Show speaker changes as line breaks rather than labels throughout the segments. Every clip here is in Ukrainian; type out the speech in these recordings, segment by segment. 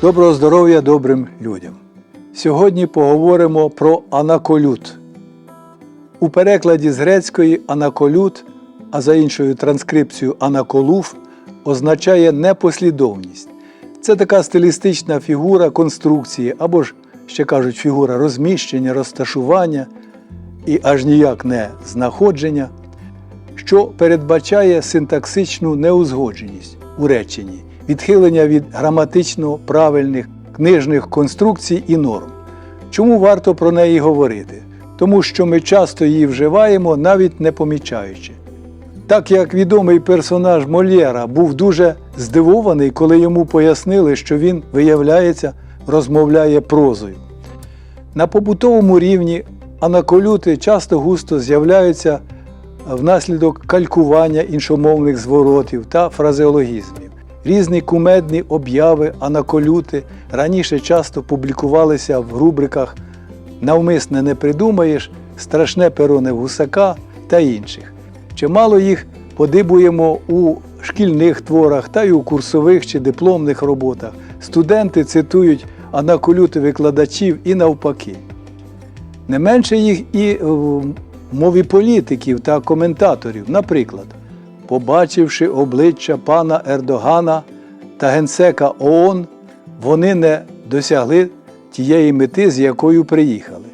Доброго здоров'я добрим людям. Сьогодні поговоримо про анаколют. У перекладі з грецької анаколют, а за іншою транскрипцією анаколуф, означає непослідовність. Це така стилістична фігура конструкції, або ж, ще кажуть, фігура розміщення, розташування і аж ніяк не знаходження, що передбачає синтаксичну неузгодженість у реченні, відхилення від граматично правильних книжних конструкцій і норм. Чому варто про неї говорити? Тому що ми часто її вживаємо, навіть не помічаючи. Так як відомий персонаж Мольєра був дуже здивований, коли йому пояснили, що він, виявляється, розмовляє прозою. На побутовому рівні анаколюти часто густо з'являються внаслідок калькування іншомовних зворотів та фразеологізмів. Різні кумедні обяви, анаколюти раніше часто публікувалися в рубриках Навмисне не придумаєш, страшне перо не гусака та інших. Чимало їх подибуємо у шкільних творах та й у курсових чи дипломних роботах. Студенти цитують анаколюти викладачів і навпаки. Не менше їх і в мові політиків та коментаторів. Наприклад, побачивши обличчя пана Ердогана та генсека ООН, вони не досягли тієї мети, з якою приїхали.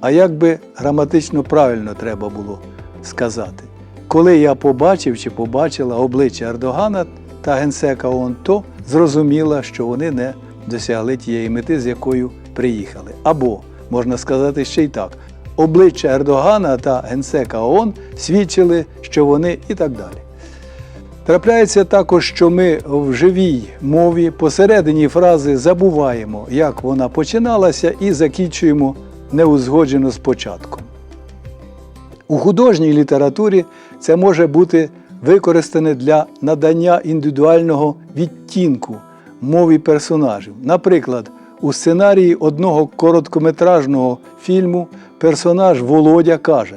А як би граматично правильно треба було сказати? Коли я побачив чи побачила обличчя Ердогана та генсека ООН, то зрозуміла, що вони не досягли тієї мети, з якою приїхали. Або, можна сказати ще й так, обличчя Ердогана та генсека ООН свідчили, що вони і так далі. Трапляється також, що ми в живій мові посередині фрази забуваємо, як вона починалася, і закінчуємо неузгоджено з початком. У художній літературі це може бути використане для надання індивідуального відтінку мові персонажів. Наприклад, у сценарії одного короткометражного фільму персонаж Володя каже: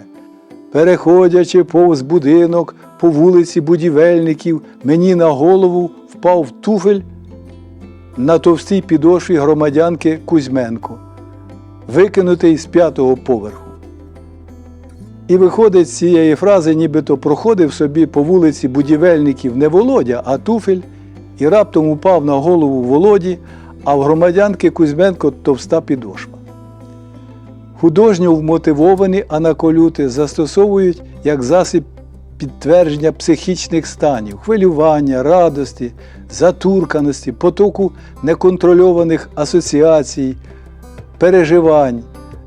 Переходячи повз будинок по вулиці будівельників, мені на голову впав туфель на товстій підошві громадянки Кузьменко, викинутий з п'ятого поверху. І виходить з цієї фрази, нібито проходив собі по вулиці будівельників не Володя, а туфель, і раптом упав на голову Володі, а в громадянки Кузьменко товста підошва. Художньо вмотивовані анаколюти застосовують як засіб підтвердження психічних станів, хвилювання, радості, затурканості, потоку неконтрольованих асоціацій, переживань.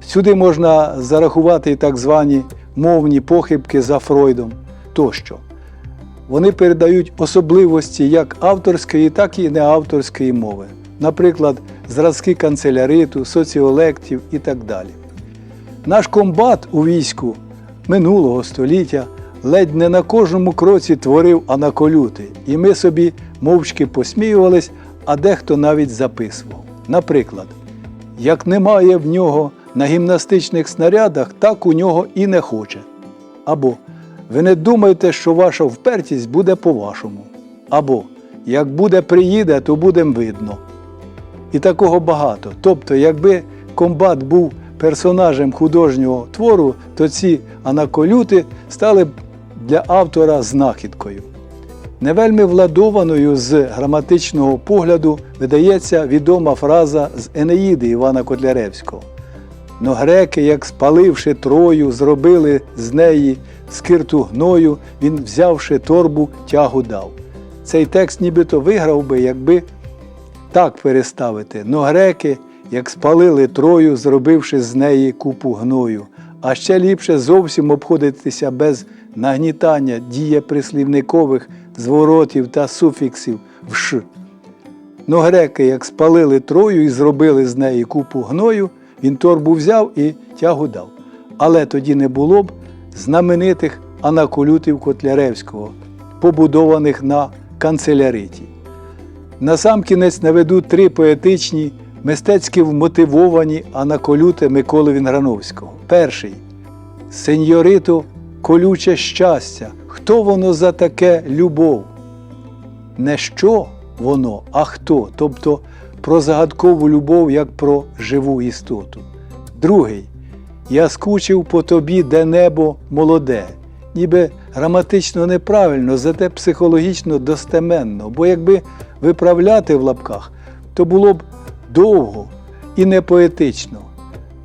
Сюди можна зарахувати так звані мовні похибки за Фройдом тощо. Вони передають особливості як авторської, так і неавторської мови, наприклад, зразки канцеляриту, соціолектів і так далі. Наш комбат у війську минулого століття ледь не на кожному кроці творив анаколюти, і ми собі мовчки посміювались, а дехто навіть записував. Наприклад, як немає в нього на гімнастичних снарядах, так у нього і не хоче. Або ви не думайте, що ваша впертість буде по-вашому. Або як буде приїде, то будем видно. І такого багато. Тобто, якби комбат був персонажем художнього твору, то ці анаколюти стали б для автора знахідкою. Не вельми владованою з граматичного погляду видається відома фраза з Енеїди Івана Котляревського. Но греки, як спаливши трою, зробили з неї скирту гною, він, взявши торбу, тягу дав. Цей текст нібито виграв би, якби так переставити. Но греки, як спалили трою, зробивши з неї купу гною, а ще ліпше зовсім обходитися без нагнітання дієприслівникових зворотів та суфіксів в ш. Но греки, як спалили трою і зробили з неї купу гною, він торбу взяв і тягу дав. Але тоді не було б знаменитих анаколютів Котляревського, побудованих на канцеляриті. Насамкінець наведу три поетичні, мистецьки вмотивовані анаколюти Миколи Вінграновського. Перший Сеньорито, колюче щастя. Хто воно за таке любов? Не що воно, а хто. Тобто про загадкову любов як про живу істоту. Другий я скучив по тобі, де небо молоде. Ніби граматично неправильно, зате психологічно достеменно, бо якби виправляти в лапках, то було б довго і не поетично.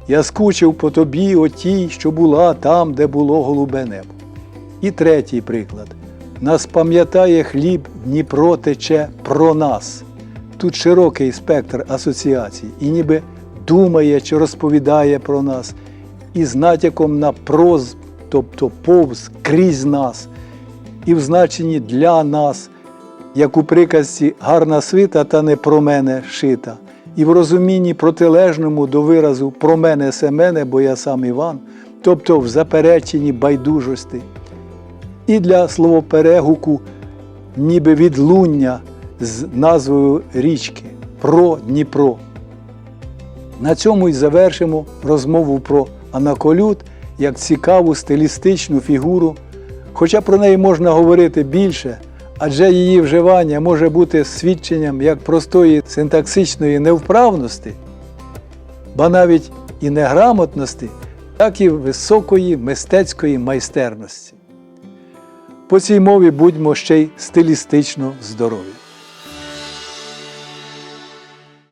Я скучив по тобі, отій, що була там, де було голубе небо. І третій приклад. Нас пам'ятає хліб, Дніпро тече про нас. Тут широкий спектр асоціацій, і ніби думає чи розповідає про нас, і з натяком на проз, тобто повз крізь нас, і в значенні для нас, як у приказці гарна свита та не про мене шита, і в розумінні протилежному до виразу про мене семене, бо я сам Іван, тобто в запереченні байдужості, і для словоперегуку ніби відлуння з назвою річки про Дніпро. На цьому й завершимо розмову про анаколют як цікаву стилістичну фігуру, хоча про неї можна говорити більше, адже її вживання може бути свідченням як простої синтаксичної невправності, ба навіть і неграмотності, так і високої мистецької майстерності. По цій мові будьмо ще й стилістично здорові.